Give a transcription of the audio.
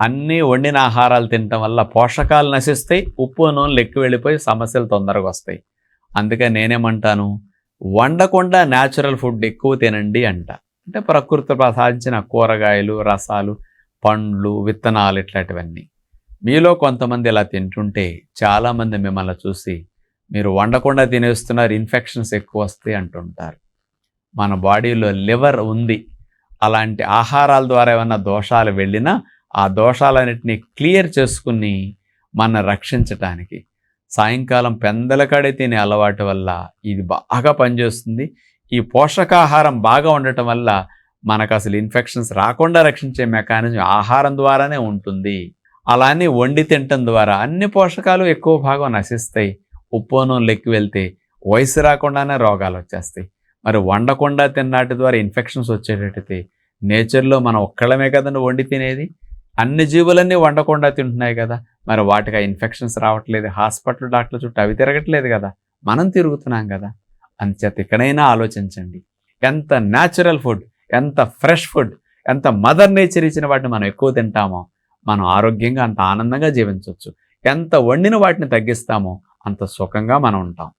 అన్నీ వండిన ఆహారాలు తినటం వల్ల పోషకాలు నశిస్తాయి ఉప్పు నూనెలు ఎక్కువ వెళ్ళిపోయి సమస్యలు తొందరగా వస్తాయి. అందుకే నేనేమంటాను? వండకుండా న్యాచురల్ ఫుడ్ ఎక్కువ తినండి అంట. అంటే ప్రకృతి ప్రసాదించిన కూరగాయలు రసాలు పండ్లు విత్తనాలు ఇట్లాంటివన్నీ. మీలో కొంతమంది ఇలా తింటుంటే చాలామంది మిమ్మల్ని చూసి మీరు వండకుండా తినేస్తున్నారు ఇన్ఫెక్షన్స్ ఎక్కువ వస్తాయి అంటుంటారు. మన బాడీలో లివర్ ఉంది. అలాంటి ఆహారాల ద్వారా ఏమైనా దోషాలు వెళ్ళినా ఆ దోషాలన్నిటినీ క్లియర్ చేసుకుని మన రక్షించటానికి సాయంకాలం పెందలకాడే తినే అలవాటు వల్ల ఇది బాగా పనిచేస్తుంది. ఈ పోషకాహారం బాగా ఉండటం వల్ల మనకు అసలు ఇన్ఫెక్షన్స్ రాకుండా రక్షించే మెకానిజం ఆహారం ద్వారానే ఉంటుంది. అలానే వండి తినటం ద్వారా అన్ని పోషకాలు ఎక్కువ భాగం నశిస్తాయి. ఉప్పోనం లెక్కి వెళ్తే వయసు రాకుండానే రోగాలు వచ్చేస్తాయి. మరి వండకుండా తిన్నాటి ద్వారా ఇన్ఫెక్షన్స్ వచ్చేటట్టయితే నేచర్లో మనం ఒక్కళ్ళమే కదండి వండి తినేది. అన్ని జీవులన్నీ వండకుండా తింటున్నాయి కదా. మరి వాటికి ఆ ఇన్ఫెక్షన్స్ రావట్లేదు హాస్పిటల్ డాక్టర్ చుట్టూ అవి తిరగట్లేదు కదా. మనం తిరుగుతున్నాం కదా. అంచేత ఇక్కడైనా ఆలోచించండి. ఎంత న్యాచురల్ ఫుడ్ ఎంత ఫ్రెష్ ఫుడ్ ఎంత మదర్ నేచర్ ఇచ్చిన వాటిని మనం ఎక్కువ తింటామో మనం ఆరోగ్యంగా అంత ఆనందంగా జీవించవచ్చు ఎంత వండిన వాటిని తగ్గిస్తామో అంత సుఖంగా మనం ఉంటాం.